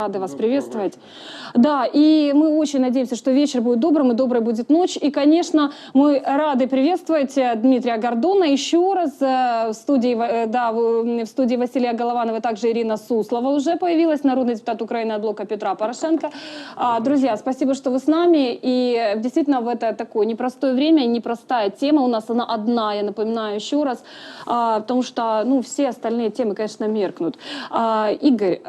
Рады вас приветствовать. Да, и мы очень надеемся, что вечер будет добрым и доброй будет ночь. И, конечно, мы рады приветствовать э, Дмитрия Гордона еще раз э, в студии, э, да, в студии Василия Голованова, также Ирина Суслова уже появилась, народный депутат Украины от блока Петра Порошенко. А, Друзья, спасибо, что вы с нами. И действительно в это такое непростое время, непростая тема. У нас она одна, я напоминаю еще раз, а, потому что ну, все остальные темы, конечно, меркнут. А, Игорь,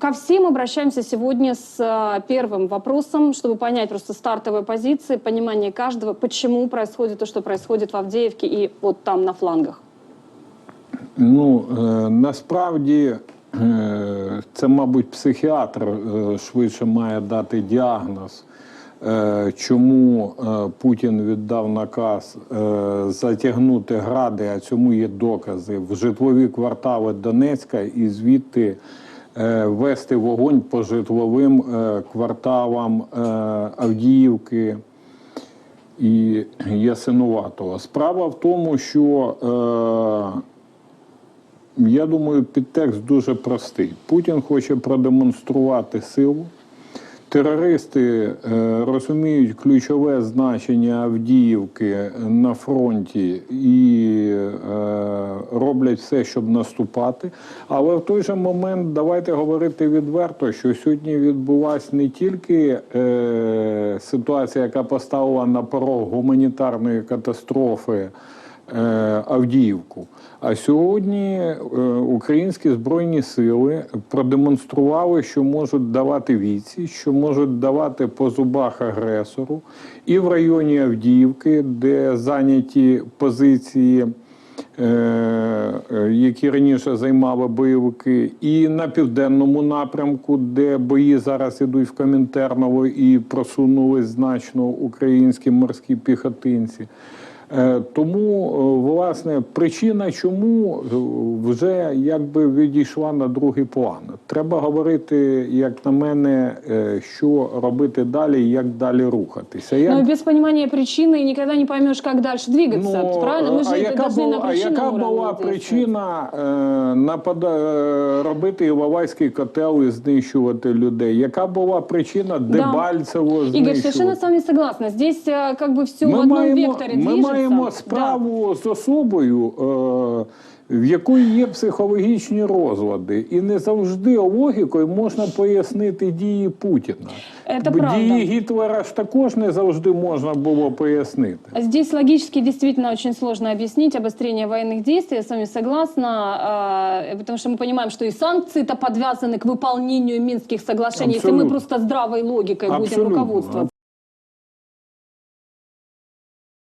ко всем обращаемся сегодня с а, первым вопросом, чтобы понять просто стартовые позиции, понимание каждого, почему происходит то, что происходит в Авдеевке и вот там на флангах. Ну е, насправді е, це, мабуть, психіатр е, швидше має дати діагноз, е, чому е, Путін віддав наказ е, затягнути гради, а цьому є докази в житлові квартали Донецька і звідти. е, Вести вогонь по житловим е, кварталам е, Авдіївки, і Ясинуватого. Справа в тому, що я думаю, підтекст дуже простий. Путін хоче продемонструвати силу. Терористи е, розуміють ключове значення Авдіївки на фронті і е, роблять все, щоб наступати. Але в той же момент давайте говорити відверто, що сьогодні відбулася не тільки е, ситуація, яка поставила на порог гуманітарної катастрофи. Е, Авдіївку. А сьогодні е, українські збройні сили продемонстрували, що можуть давати відсіч, що можуть давати по зубах агресору, і в районі Авдіївки, де зайняті позиції. е, Які раніше займали бойовики, і на південному напрямку, де бої зараз ідуть в Комінтерново і просунулись значно українські морські піхотинці. Е, Тому, е, власне, причина, чому е, вже якби відійшла на другий план. Треба говорити, як на мене, е, що робити далі і як далі рухатися. Як... Но без понимания причины никогда не поймешь, как дальше двигаться. Правильно? Мы же а это яка, должны на була, а причинном яка уровне була действовать. причина е, напада, е, робити Іловайський котел і знищувати людей? Яка була причина Дебальцево знищувати? Игорь, совершенно с вами согласна. Здесь э, как бы все в Ми одном маємо, векторе ми движется. маємо Да. справу з особою, е, в якої є психологічні розлади, і не завжди логікою можна пояснити дії Путіна. Це Бо правда. Дії Гітлера ж також не завжди можна було пояснити. Здесь логически действительно очень сложно объяснить обострение военных действий. Я с вами согласна, э, потому что мы понимаем, что и санкции-то подвязаны к выполнению Минских соглашений. Если мы Абсолютно. просто здравой логикой будем Абсолютно. руководствоваться.